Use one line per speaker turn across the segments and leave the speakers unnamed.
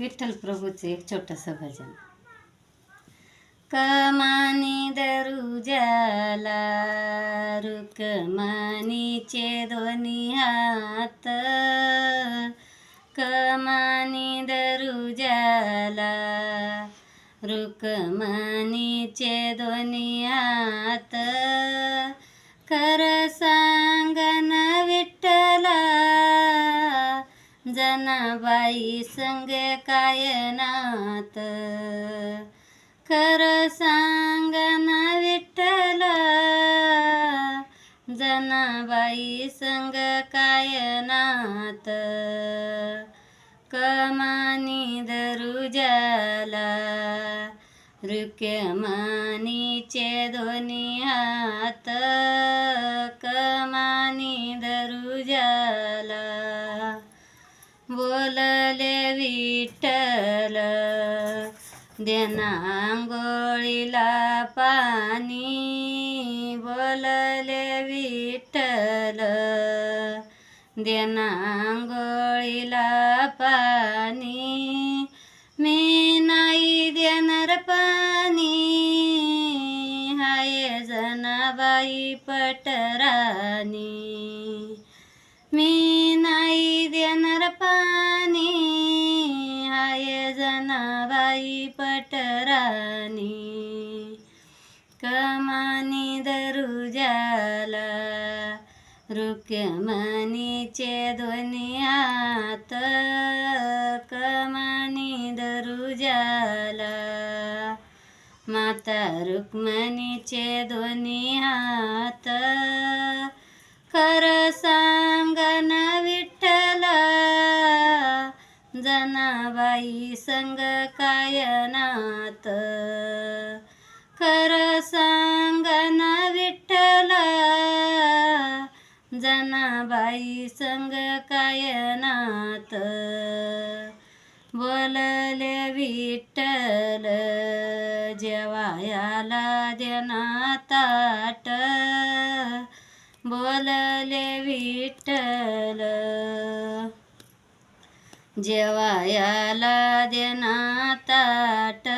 विठ्ठल प्रभूचं एक छोटंसं भजन. कमानी दरुजाला रुकमानीचे दोन्ही हात. कमानी दरुजाला रुकमानीचे दोन्ही हात. कर जनाबाई संग काय नात? खर सांगना विठ्ठल जनाबाई संग काय नात? कमानी दरुजाला रुक्यमानीचे दोन्ही हात. कमानी दरुजाला बोलले विठ्ठल देनांगोळीला पाणी. बोलले विठ्ठल देनांगोळीला पाणी. मी नाही देणार पाणी. हाय जनाबाई पटराणी. मी नाही देणार पाणी. जनाबाई पटरानी कमानी दरुजाला रुक्मणीचे दोन्ही हात कमानी दरुजाला माता रुक्मणीचे ध्वनी हात खर जनाबाई संग काय नात? खर सांगन विठ्ठल जनाबाई संग काय नात? बोलले विठ्ठल जेवायाला देना ताट बोलले विठ्ठल जेवायाला देना ताट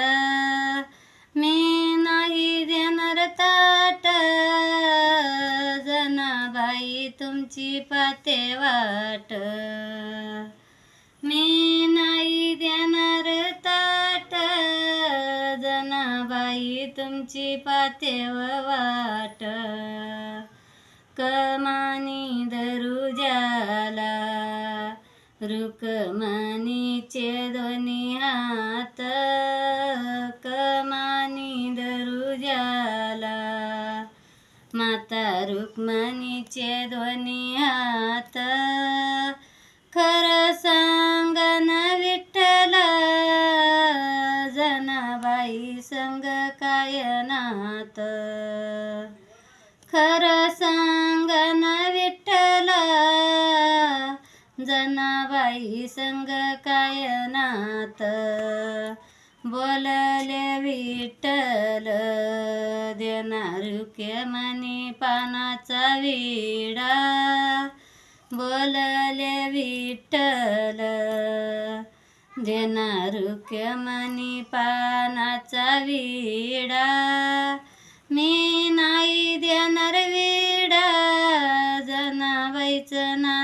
मी नाही देणार ताट. जनाबाई तुमची पाते वाट. मी नाही देणार ताट. जनाबाई तुमची पाते वाट. कमा रुकमानीचे दोन्ही हात कमानी दरुजाला माता रुक्मणीचे दोन्ही हात खर सांगन विठ्ठल. जनाबाई संग काय नात खर सांग जनाबाई संग काय नात? बोलले विठ्ठल देणार मनी पानाचा विडा? बोलले विठ्ठल देणार मनी पानाचा विडा? मी नाही देणार विडा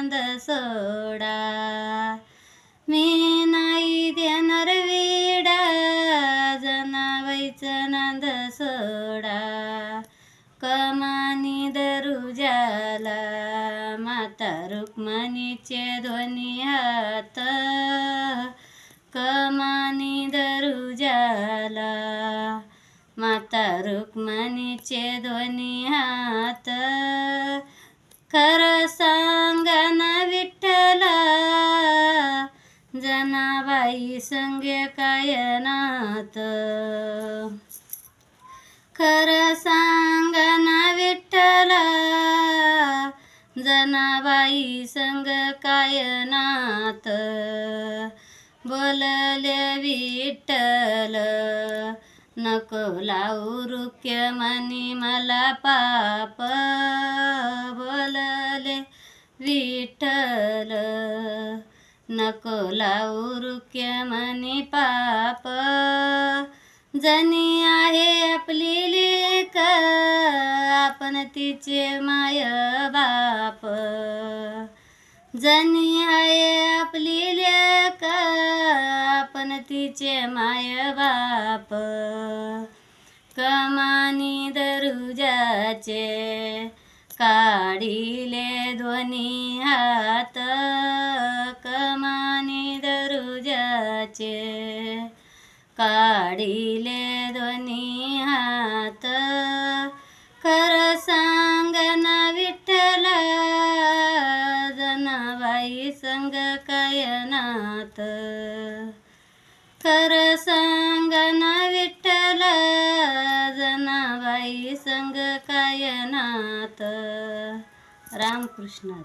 जनाबाईचं सोडा. मी नाही देणार वेडा जनाबाईचं नांद सोडा. कमानी दरुजाला माता रुक्मणीचे ध्वनी हात. कमानी दरुजाला माता रुक्मणीचे ध्वनी हात. खर सांगन विठ्ठल जनाबाई संगे काय नात? खर सांगन विठ्ठल जनाबाई संग काय नात? बोलले विठ्ठल नको लावू रुक्य मनी मला पाप बोलले विठ्ठल. नको लावू रुक्य मनी पाप. जनी आहे आपली लेक आपण तिचे माय बाप. जनी आहे आपली लेख पण तिचे माय बाप कमानी दरुजाचे काढिले ध्वनी हात. कमानी दरुजाचे काढिले ध्वनी हात. खर सांग ना विठ्ठल जनाबाई संग कायनात. खर सांग ना विठ्ठल जनाबाई संग काय नात रामकृष्ण